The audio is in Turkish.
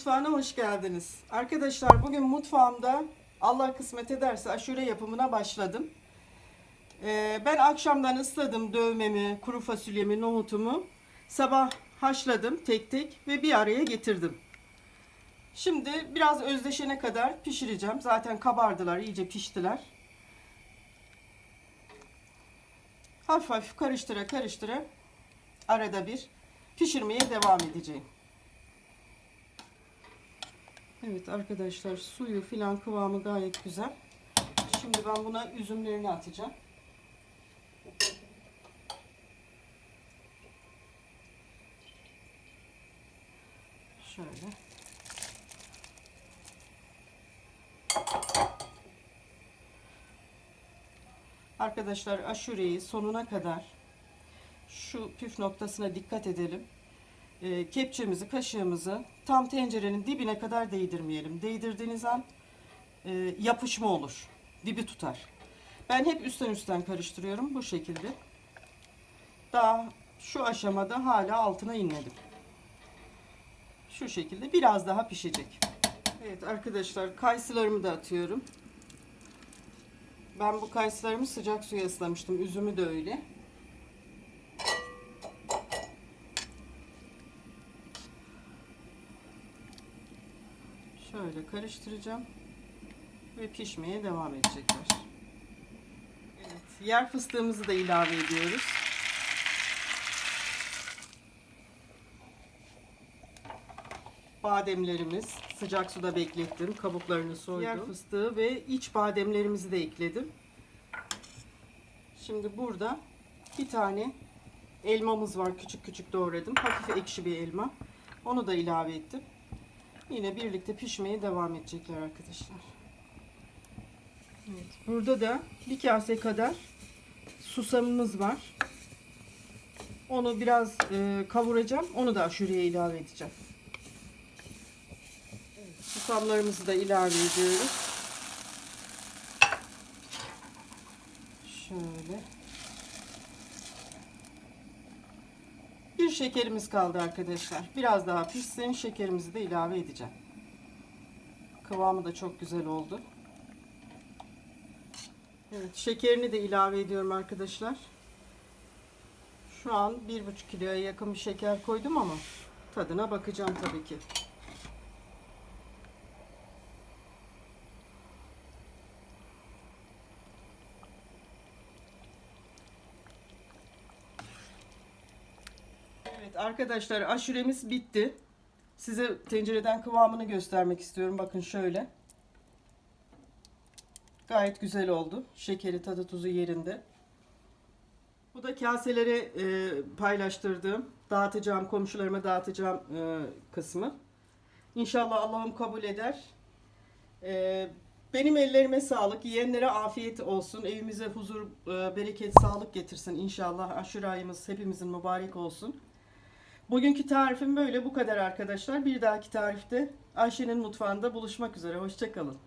mutfağına hoş geldiniz. Arkadaşlar bugün mutfağımda Allah kısmet ederse aşure yapımına başladım. Ee, ben akşamdan ısladım dövmemi, kuru fasulyemi, nohutumu. Sabah haşladım tek tek ve bir araya getirdim. Şimdi biraz özleşene kadar pişireceğim. Zaten kabardılar, iyice piştiler. Hafif hafif karıştıra karıştıra arada bir pişirmeye devam edeceğim. Evet arkadaşlar suyu filan kıvamı gayet güzel. Şimdi ben buna üzümlerini atacağım. Şöyle. Arkadaşlar aşureyi sonuna kadar şu püf noktasına dikkat edelim. Ee, kepçemizi, kaşığımızı tam tencerenin dibine kadar değdirmeyelim. Değdirdiğiniz an e, yapışma olur. Dibi tutar. Ben hep üstten üstten karıştırıyorum bu şekilde. Daha şu aşamada hala altına inmedim. Şu şekilde biraz daha pişecek. Evet arkadaşlar kayısılarımı da atıyorum. Ben bu kayısılarımı sıcak suya ıslamıştım. Üzümü de öyle. Şöyle karıştıracağım ve pişmeye devam edecekler. Evet, yer fıstığımızı da ilave ediyoruz. Bademlerimiz sıcak suda beklettim. Kabuklarını soydum. Yer fıstığı ve iç bademlerimizi de ekledim. Şimdi burada bir tane elmamız var. Küçük küçük doğradım. Hafif ekşi bir elma. Onu da ilave ettim. Yine birlikte pişmeye devam edecekler arkadaşlar. Evet, burada da bir kase kadar susamımız var. Onu biraz e, kavuracağım. Onu da aşureye ilave edeceğim. Evet, susamlarımızı da ilave ediyoruz. Şöyle. Bir şekerimiz kaldı arkadaşlar. Biraz daha pişsin. Şekerimizi de ilave edeceğim. Kıvamı da çok güzel oldu. Evet, şekerini de ilave ediyorum arkadaşlar. Şu an 1,5 kiloya yakın bir şeker koydum ama tadına bakacağım tabii ki. Evet arkadaşlar aşuremiz bitti. Size tencereden kıvamını göstermek istiyorum. Bakın şöyle. Gayet güzel oldu. Şekeri, tadı, tuzu yerinde. Bu da kaselere e, paylaştırdığım, dağıtacağım, komşularıma dağıtacağım e, kısmı. İnşallah Allah'ım kabul eder. E, benim ellerime sağlık, yiyenlere afiyet olsun, evimize huzur, e, bereket, sağlık getirsin inşallah. Aşure hepimizin mübarek olsun. Bugünkü tarifim böyle bu kadar arkadaşlar. Bir dahaki tarifte Ayşe'nin mutfağında buluşmak üzere. Hoşçakalın.